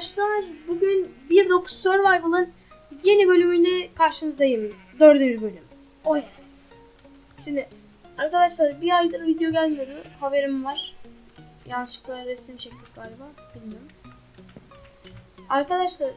arkadaşlar. Bugün 1.9 Survival'ın yeni bölümünde karşınızdayım. Dördüncü bölüm. O yani. Şimdi arkadaşlar bir aydır video gelmedi. Haberim var. Yanlışlıkla resim çektik galiba. Bilmiyorum. Arkadaşlar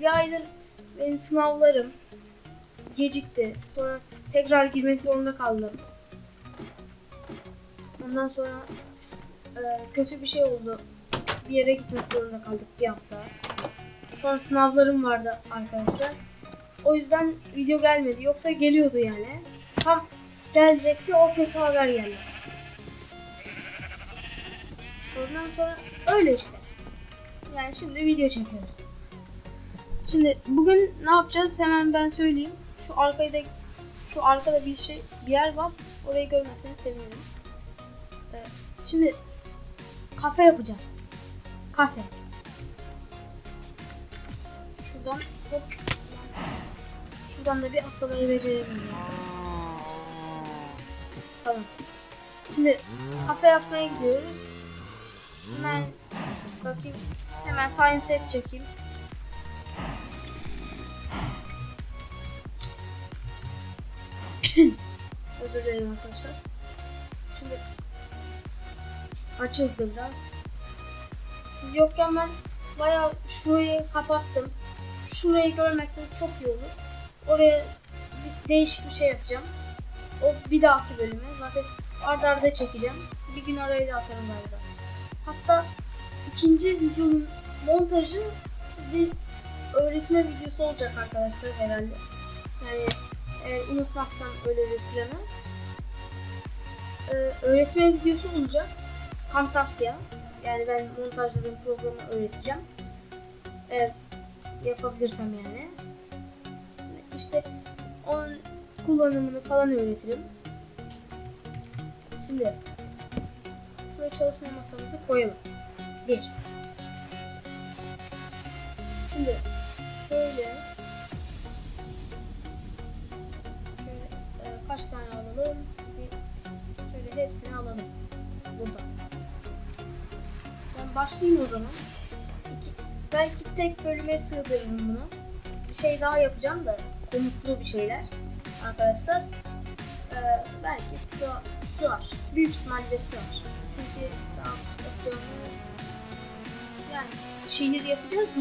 bir aydır benim sınavlarım gecikti. Sonra tekrar girmek zorunda kaldım. Ondan sonra kötü bir şey oldu. Bir yere gitmek zorunda kaldık bir hafta. Sonra sınavlarım vardı arkadaşlar. O yüzden video gelmedi. Yoksa geliyordu yani. Tam gelecekti o kötü haber geldi. Ondan sonra öyle işte. Yani şimdi video çekiyoruz. Şimdi bugün ne yapacağız hemen ben söyleyeyim. Şu arkada şu arkada bir şey bir yer var. Orayı görmeseni sevinirim. Evet. Şimdi kafe yapacağız. Kafe. Şuradan hop. Şuradan da bir atlamayı becerelim. Tamam. Şimdi kafe yapmaya gidiyoruz. Hemen bakayım. Hemen time set çekeyim. Özür dilerim arkadaşlar. Şimdi açıldı biraz. Siz yokken ben bayağı şurayı kapattım. Şurayı görmezseniz çok iyi olur. Oraya bir değişik bir şey yapacağım. O bir dahaki bölüme. Zaten arda arda çekeceğim. Bir gün oraya da atarım galiba. Hatta ikinci videonun montajı bir öğretme videosu olacak arkadaşlar herhalde. Yani eğer unutmazsam öyle bir planı. Ee, öğretme videosu olacak. Camtasia. Yani ben montajladığım programı öğreteceğim. Eğer yapabilirsem yani. İşte onun kullanımını falan öğretirim. Şimdi şuraya çalışma masamızı koyalım. Bir. Şimdi başlayayım o zaman. İki, belki tek bölüme sığdırırım bunu. Bir şey daha yapacağım da komutlu bir şeyler arkadaşlar. Ee, belki sığ, sığar. Büyük ihtimalle sığar. Çünkü daha yapacağımız yani şehir yapacağız da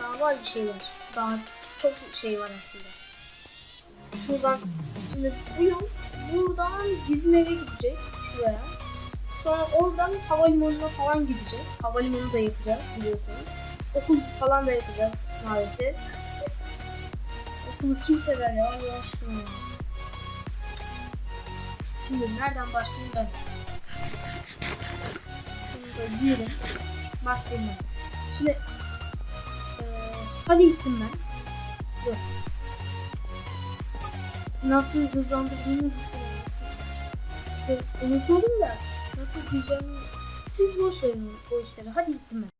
daha var bir şeyler. Daha çok şey var aslında. Şuradan şimdi bu yol buradan bizim eve gidecek şuraya. Sonra oradan havalimanına falan gideceğiz. Havalimanı da yapacağız biliyorsunuz. Okul falan da yapacağız maalesef. Okulu kim sever ya Allah aşkına. Şimdi nereden başlayayım ben? Şunu da giyelim. Başlayayım ben. Şimdi eee hadi gittim ben. Dur. Nasıl hızlandırdığımı Dur, unutmadım da nasıl diyeceğimi siz boş verin o işleri. Hadi gittim ben.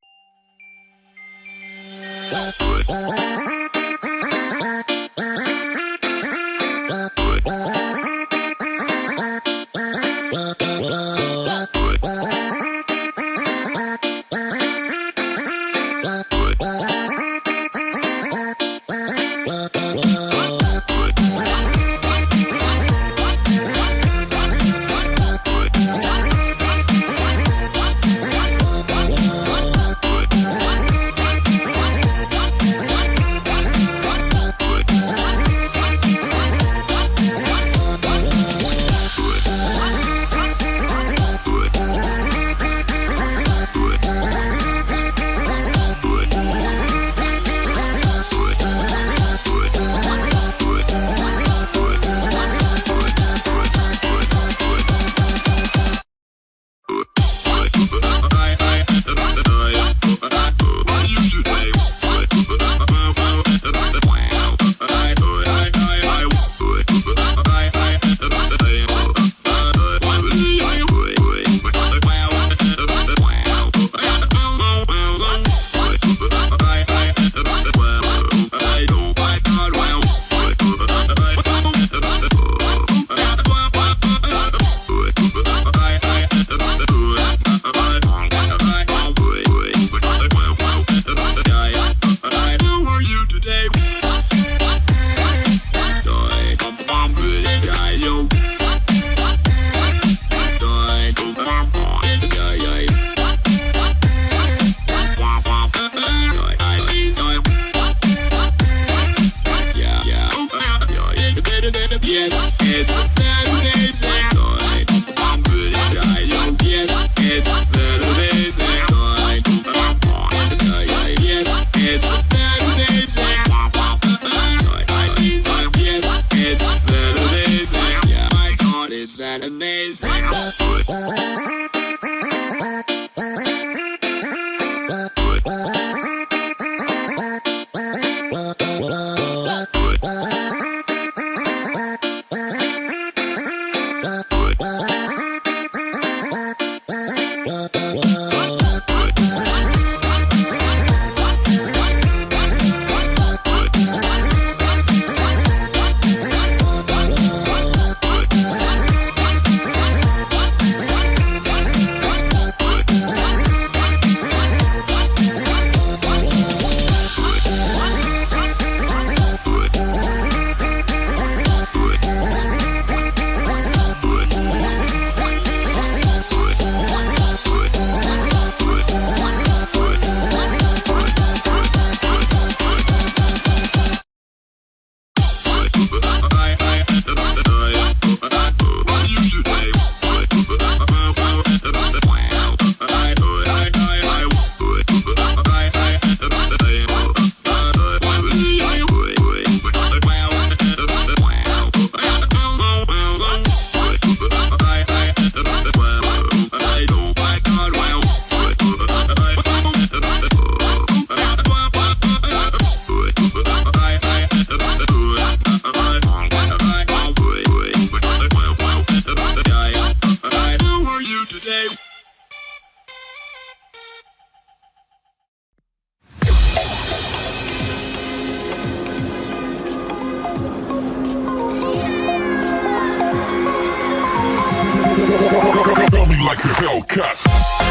Like a Hellcat.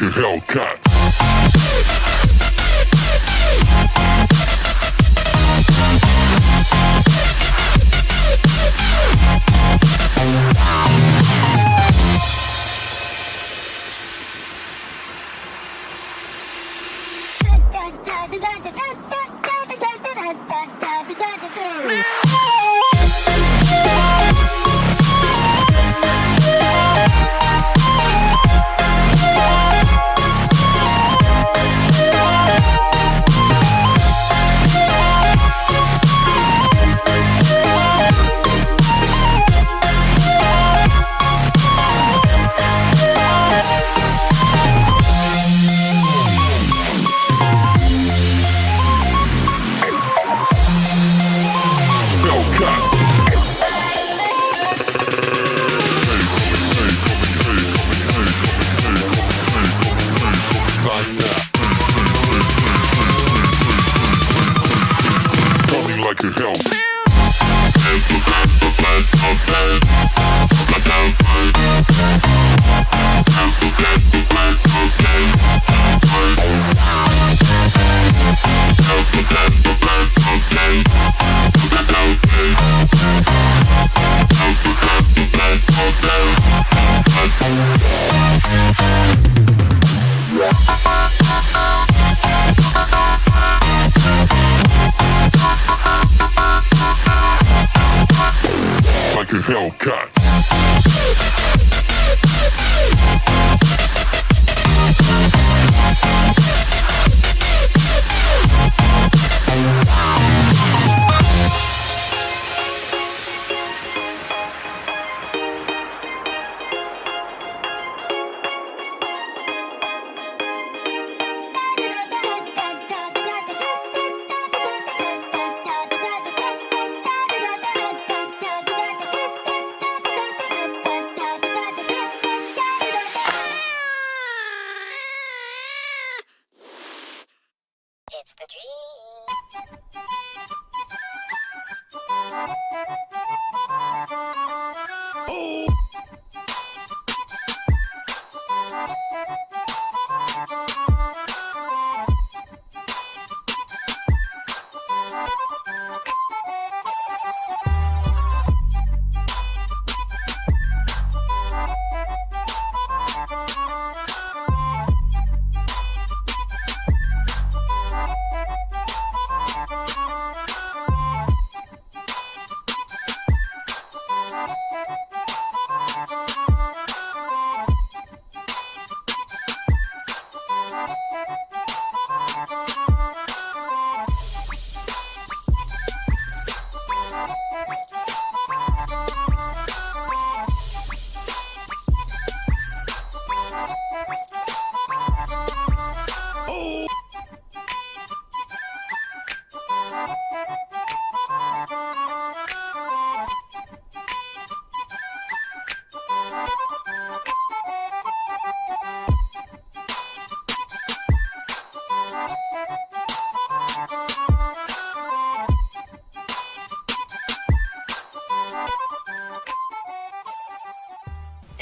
Like a Hellcat.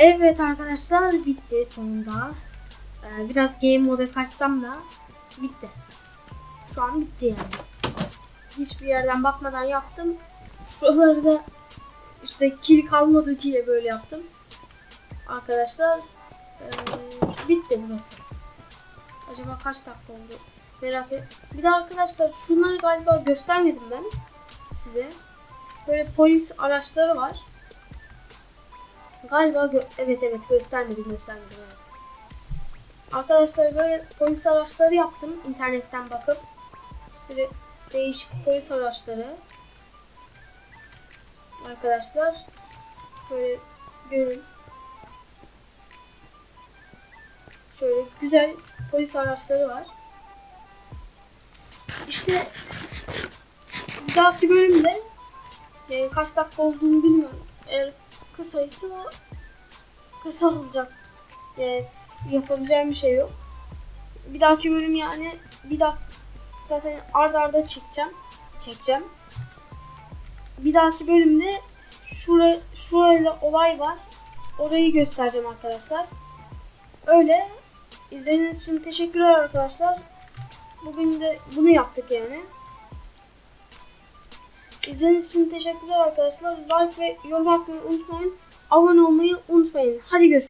Evet arkadaşlar bitti sonunda. Ee, biraz game mode kaçsam da bitti. Şu an bitti yani. Hiçbir yerden bakmadan yaptım. Şuraları da işte kil kalmadı diye böyle yaptım. Arkadaşlar ee, bitti burası. Acaba kaç dakika oldu? Merak et. Bir de arkadaşlar şunları galiba göstermedim ben size. Böyle polis araçları var. Galiba evet evet göstermedim göstermedim evet. Arkadaşlar böyle polis araçları yaptım internetten bakıp. Böyle değişik polis araçları. Arkadaşlar böyle görün. Şöyle güzel polis araçları var. İşte bir dahaki bölümde yani kaç dakika olduğunu bilmiyorum. Eğer kısaysa kısa olacak. Yani yapabileceğim bir şey yok. Bir dahaki bölüm yani bir dakika zaten arda arda çekeceğim. Çekeceğim. Bir dahaki bölümde şura şurayla olay var. Orayı göstereceğim arkadaşlar. Öyle. İzlediğiniz için teşekkürler arkadaşlar. Bugün de bunu yaptık yani. İzlediğiniz için teşekkürler arkadaşlar. Like ve yorum atmayı unutmayın. Abone olmayı unutmayın. Hadi görüşürüz.